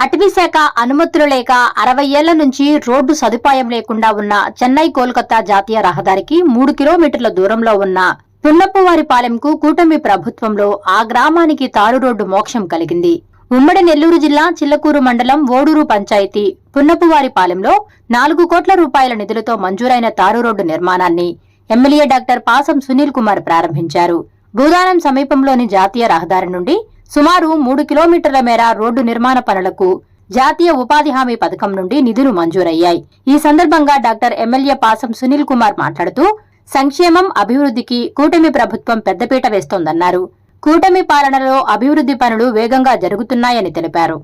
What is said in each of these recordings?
అటవీశాఖ అనుమతులు లేక అరవై ఏళ్ళ నుంచి రోడ్డు సదుపాయం లేకుండా ఉన్న చెన్నై కోల్కతా జాతీయ రహదారికి మూడు కిలోమీటర్ల దూరంలో ఉన్న పున్నప్పవారిపాలెంకు కూటమి ప్రభుత్వంలో ఆ గ్రామానికి తారు రోడ్డు మోక్షం కలిగింది. ఉమ్మడి నెల్లూరు జిల్లా చిల్లకూరు మండలం ఓడూరు పంచాయతీ పున్నపువారిపాలెంలో నాలుగు కోట్ల రూపాయల నిధులతో మంజూరైన తారు రోడ్డు నిర్మాణాన్ని ఎమ్మెల్యే డాక్టర్ పాసం సునీల్ కుమార్ ప్రారంభించారు. భూదానం సమీపంలోని జాతీయ రహదారి నుండి సుమారు మూడు కిలోమీటర్ల మేర రోడ్డు నిర్మాణ పనులకు జాతీయ ఉపాధి హామీ పథకం నుండి నిధులు మంజూరయ్యాయి. ఈ సందర్భంగా డాక్టర్ ఎమ్మెల్యే పాసం సునీల్ కుమార్ మాట్లాడుతూ సంక్షేమం అభివృద్ధికి కూటమి ప్రభుత్వం పెద్దపీట వేస్తోందన్నారు. కూటమి పాలనలో అభివృద్ధి పనులు వేగంగా జరుగుతున్నాయని తెలిపారు.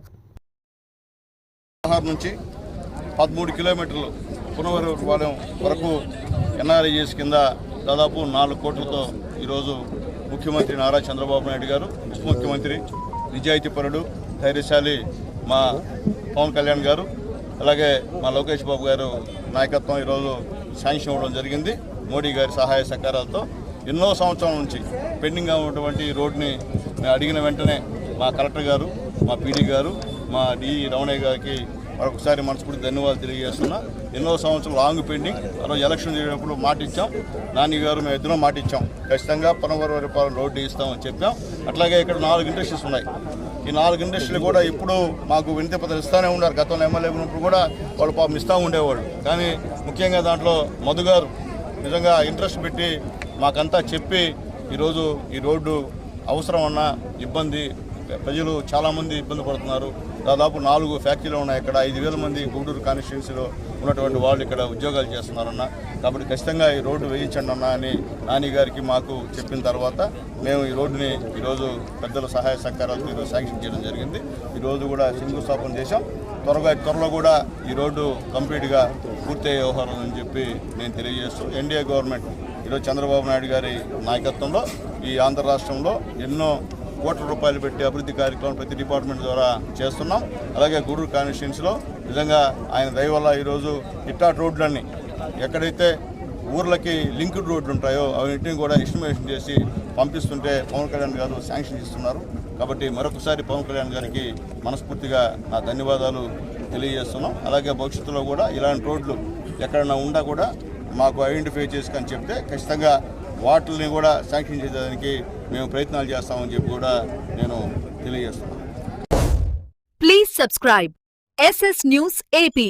నుంచి పదమూడు కిలోమీటర్లు వరకు ఎన్ఆర్ఐఎస్ కింద దాదాపు నాలుగు కోట్లతో ఈరోజు ముఖ్యమంత్రి నారా చంద్రబాబు నాయుడు గారు ఉప ముఖ్యమంత్రి నిజాయితీపరుడు ధైర్యశాలి మా పవన్ కళ్యాణ్ గారు అలాగే మా లోకేష్ బాబు గారు నాయకత్వం ఈరోజు శాంక్షన్ ఇవ్వడం జరిగింది. మోడీ గారి సహాయ సహకారాలతో ఎన్నో సంవత్సరాల నుంచి పెండింగ్గా ఉన్నటువంటి రోడ్ని మేము అడిగిన వెంటనే మా కలెక్టర్ గారు మా పీడీ గారు మా డి రమణయ్య గారికి మరొకసారి మనస్ఫూర్తి ధన్యవాదాలు తెలియజేస్తున్నా. ఎన్నో సంవత్సరాలు లాంగ్ పెండింగ్ రోజు ఎలక్షన్ జరిగినప్పుడు మాట ఇచ్చాం. నాని గారు మేము ఇద్దరం మాట ఇచ్చాం. ఖచ్చితంగా పనవరపాలెం రోడ్డు ఇస్తామని చెప్పాం. అట్లాగే ఇక్కడ నాలుగు ఇండస్ట్రీస్ ఉన్నాయి. ఈ నాలుగు ఇండస్ట్రీలు కూడా ఇప్పుడు మాకు వినతి పత్రం ఇస్తూనే ఉన్నారు. గతంలో ఎమ్మెల్యే ఉన్నప్పుడు కూడా వాళ్ళు పాపం ఇస్తూ ఉండేవాళ్ళు. కానీ ముఖ్యంగా దాంట్లో మధు గారు నిజంగా ఇంట్రెస్ట్ పెట్టి మాకంతా చెప్పి ఈరోజు ఈ రోడ్డు అవసరం అన్న ఇబ్బంది ప్రజలు చాలామంది ఇబ్బంది పడుతున్నారు. దాదాపు నాలుగు ఫ్యాక్టరీలు ఉన్నాయి ఇక్కడ. ఐదు వేల మంది గూడూరు కాన్స్టిట్యున్సీలో ఉన్నటువంటి వాళ్ళు ఇక్కడ ఉద్యోగాలు చేస్తున్నారన్న. కాబట్టి ఖచ్చితంగా ఈ రోడ్డు వేయించండి అన్న అని నాని గారికి మాకు చెప్పిన తర్వాత మేము ఈ రోడ్డుని ఈరోజు పెద్దల సహాయ సహకారాలతో ఈరోజు శాంక్షన్ చేయడం జరిగింది. ఈరోజు కూడా శంకుస్థాపన చేశాం. త్వరగా త్వరలో కూడా ఈ రోడ్డు కంప్లీట్గా పూర్తయ్యే వ్యవహారం అని చెప్పి నేను తెలియజేస్తూ ఎన్డీఏ గవర్నమెంట్ ఈరోజు చంద్రబాబు నాయుడు గారి నాయకత్వంలో ఈ ఆంధ్ర రాష్ట్రంలో ఎన్నో కోట్ల రూపాయలు పెట్టి అభివృద్ధి కార్యక్రమం ప్రతి డిపార్ట్మెంట్ ద్వారా చేస్తున్నాం. అలాగే గూడూరు కాన్స్టిట్యున్సీలో నిజంగా ఆయన దయ వల్ల ఈరోజు ఇట్టాట్ రోడ్లన్నీ ఎక్కడైతే ఊర్లకి లింక్డ్ రోడ్లు ఉంటాయో అవన్నింటిని కూడా ఎస్టిమేషన్ చేసి పంపిస్తుంటే పవన్ కళ్యాణ్ గారు శాంక్షన్ ఇస్తున్నారు కాబట్టి మరొకసారి పవన్ కళ్యాణ్ గారికి మనస్ఫూర్తిగా నా ధన్యవాదాలు తెలియజేస్తున్నాం. అలాగే భవిష్యత్తులో కూడా ఇలాంటి రోడ్లు ఎక్కడైనా ఉండా కూడా మాకు ఐడెంటిఫై చేసుకొని చెప్తే ఖచ్చితంగా వాటిని కూడా శాంక్షన్ చేయడానికి మేము ప్రయత్నాలు చేస్తామని చెప్పి కూడా నేను తెలియజేస్తున్నాను. Please subscribe SS news AP